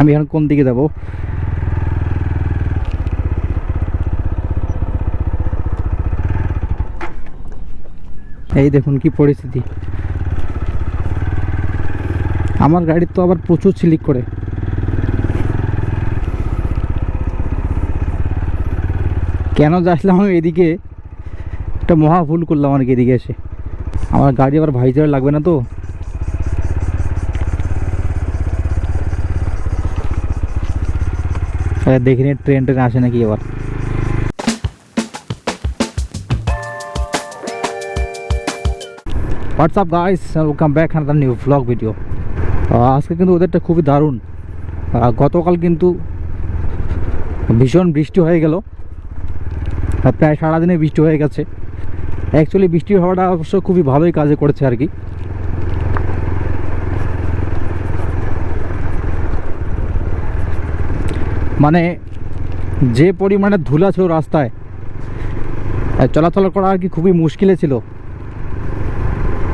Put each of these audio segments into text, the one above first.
আমি এখন কোন দিকে যাব? এই দেখুন কি পরিস্থিতি। আমার গাড়ির তো আবার প্রচুর স্লিপ করে। কেন যাচ্ছিলাম আমি এদিকে? একটা মহা ভুল করলাম আর কি এদিকে এসে। আমার গাড়ি আবার ভাইজার লাগবে না তো? দেখিনি ট্রেন ট্রেন আসে নাকি এবার? What's up guys welcome back another new vlog video আজকে কিন্তু ওদেরটা খুবই দারুণ। গতকাল কিন্তু ভীষণ বৃষ্টি হয়ে গেল। প্রায় সারাদিনে বৃষ্টি হয়ে গেছে। অ্যাকচুয়ালি বৃষ্টি হওয়াটা অবশ্য খুবই ভালোই কাজে করেছে আর কি। মানে যে পরিমাণে ধুলা ছিল রাস্তায় চলাচল করা আর কি খুবই মুশকিলে ছিল।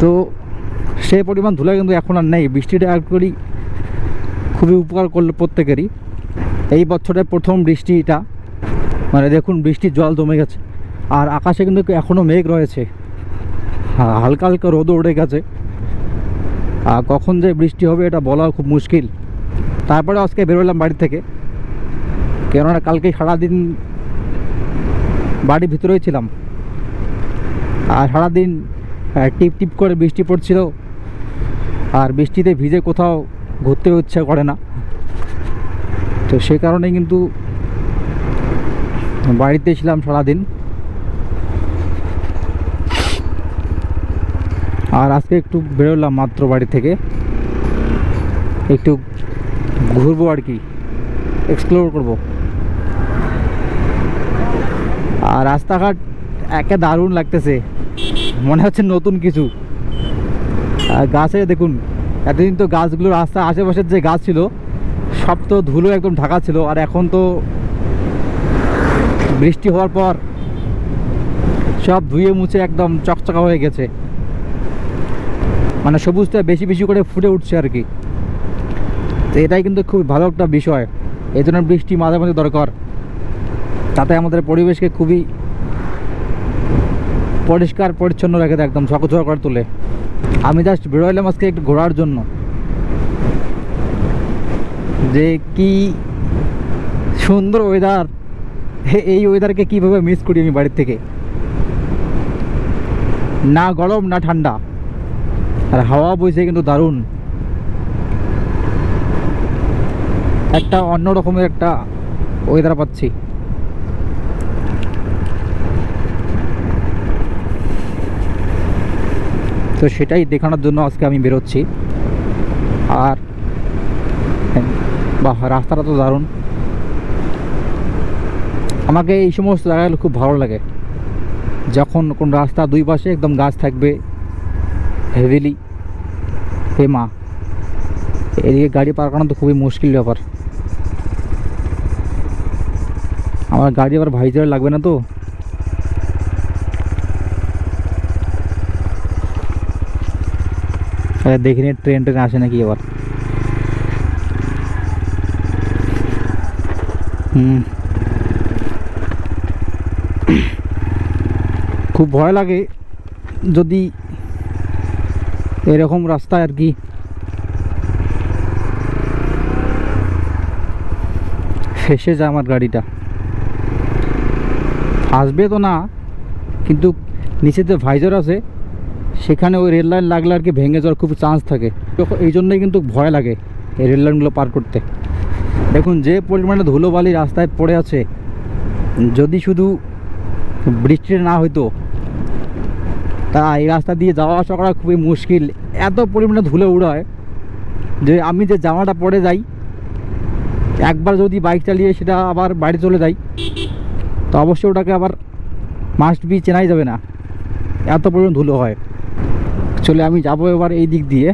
তো সেই পরিমাণ ধুলা কিন্তু এখন আর নেই। বৃষ্টিটা একবারই খুবই উপকার করল প্রত্যেকেরই। এই বছরের প্রথম বৃষ্টিটা মানে দেখুন বৃষ্টির জল জমে গেছে। আর আকাশে কিন্তু এখনও মেঘ রয়েছে। হালকা হালকা রোদও উঠে গেছে। আর কখন যে বৃষ্টি হবে এটা বলা খুব মুশকিল। তারপরে আজকে বেরোলাম বাড়ি থেকে। কেননা কালকে সারাদিন বাড়ির ভিতরেই ছিলাম। আর সারাদিন টিপ টিপ করে বৃষ্টি পড়ছিল। আর বৃষ্টিতে ভিজে কোথাও ঘুরতে ইচ্ছা করে না। তো সে কারণে কিন্তু বাড়িতে ছিলাম সারাদিন। আর আজকে একটু বেরোলাম মাত্র বাড়ি থেকে। একটু ঘুরবো আর কি। এক্সপ্লোর করব। আর রাস্তাঘাট একে দারুণ লাগতেছে। মনে হচ্ছে নতুন কিছু। আর গাছে দেখুন, এতদিন তো গাছগুলো রাস্তার আশেপাশের যে গাছ ছিল, সব তো ধুলো একদম ঢাকা ছিল। আর এখন তো বৃষ্টি হওয়ার পর সব ধুয়ে মুছে একদম চকচকা হয়ে গেছে। মানে সবুজটা বেশি বেশি করে ফুটে উঠছে আর কি। তো এটাই কিন্তু খুব ভালো একটা বিষয়। এই জন্য বৃষ্টি মাঝে মাঝে দরকার। তাতে আমাদের পরিবেশকে খুবই পরিষ্কার, পরিচ্ছন্ন রেখে দেয়, একদম ঝকঝক করে তোলে। আমি জাস্ট বেরোলাম আজকে একটু ঘোরার জন্য। যে কি সুন্দর ওয়েদার এই ওয়েদারকে কীভাবে মিস করি আমি বাড়ির থেকে? না গরম, না ঠান্ডা। আর হাওয়া বইছে কিন্তু দারুণ। একটা অন্য রকমের একটা ওয়েদার পাচ্ছি। তো সেটাই দেখানোর জন্য আজকে আমি বেরোচ্ছি। আর, বাহ, রাস্তাটা তো দারুণ। আমাকে এই সমস্ত জায়গাগুলো খুব ভালো লাগে। যখন কোন রাস্তা দুই পাশে একদম গাছ থাকবে হেভিলি হে মা, এদিকে গাড়ি পার করানো তো খুবই মুশকিল ব্যাপার। আমার গাড়ি আবার ভাইজার লাগবে না তো। আরে দেখিনি ট্রেন ট্রেন আসে নাকি এবার হুম। খুব ভয় লাগে যদি এরকম রাস্তায় আর কি। ফেসে যায় আমার গাড়িটা। আসবে তো না, কিন্তু নিচে যে ভাইজার আছে, সেখানে ওই রেল লাইন লাগলে আর কি ভেঙে যাওয়ার খুব চান্স থাকে। এই জন্যই কিন্তু ভয় লাগে এই রেল লাইনগুলো পার করতে। দেখুন, যে পরিমাণে ধুলোবালি রাস্তায় পড়ে আছে, যদি শুধু বৃষ্টিটা না হইতো তা এই রাস্তা দিয়ে যাওয়া আসা করা খুবই মুশকিল। এত পরিমাণে ধুলো উড়ায় যে আমি যে জামাটা পরে যাই, একবার যদি বাইক চালিয়ে সেটা আবার বাড়ি চলে যাই তো অবশ্যই ওটাকে আবার মাস্ট বি চেনাই যাবে না। এত পরিমাণ ধুলো হয়। চলে আমি যাব এবার এই দিক দিয়ে।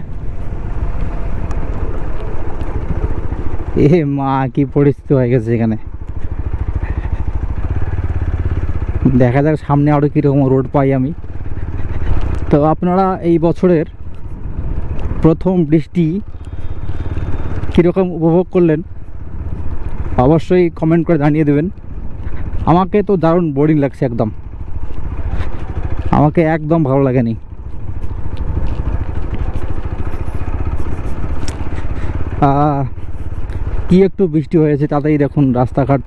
এ মা, কি পরিস্থিতি হয়ে গেছে এখানে। দেখা যাক সামনে আরও কীরকম রোড পাই আমি। তো আপনারা এই বছরের প্রথম বৃষ্টি কীরকম উপভোগ করলেন, অবশ্যই কমেন্ট করে জানিয়ে দেবেন। আমাকে তো দারুণ বোরিং লাগছে একদম। আমাকে একদম ভালো লাগেনি। কি একটু বৃষ্টি হয়েছে তাতেই দেখুন রাস্তাঘাট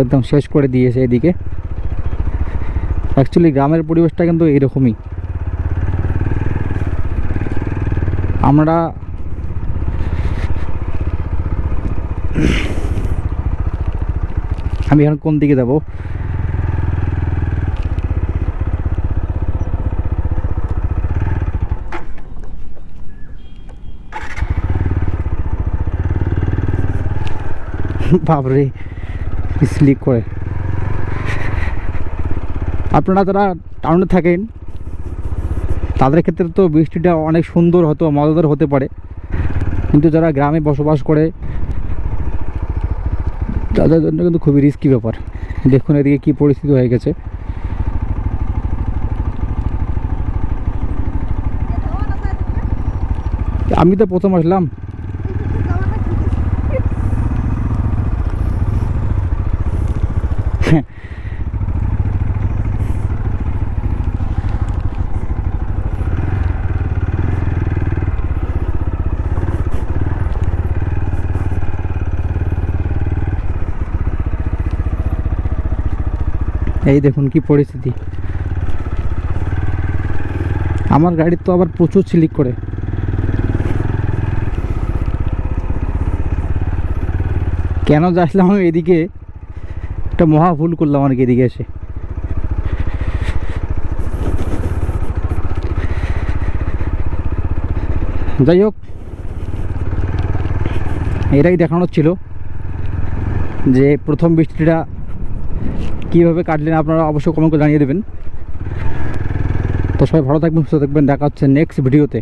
একদম শেষ করে দিয়েছে এদিকে। অ্যাকচুয়ালি গ্রামের পরিবেশটা কিন্তু এইরকমই আমরা আমি এখন কোন দিকে যাব? বাপরে স্লিপ করে। আপনারা যারা টাউনে থাকেন, তাদের ক্ষেত্রে তো বৃষ্টিটা অনেক সুন্দর হতো, মজাদার হতে পারে। কিন্তু যারা গ্রামে বসবাস করে তাদের জন্য কিন্তু খুবই রিস্কি ব্যাপার। দেখুন এদিকে কি পরিস্থিতি হয়ে গেছে। আমি তো প্রথম আসলাম। এই দেখুন কি পরিস্থিতি। আমার গাড়ির তো আবার প্রচুর স্লিপ করে। কেন যে আসলাম আমি এদিকে? একটা মহা ভুল করলাম আর কি এদিকে এসে। যাই হোক, এটাই দেখানোর ছিল যে প্রথম বৃষ্টিটা কীভাবে কাটলেন আপনারা অবশ্যই কমেন্ট করে জানিয়ে দেবেন। তো সবাই ভালো থাকবেন, সুস্থ থাকবেন। দেখা হচ্ছে নেক্সট ভিডিওতে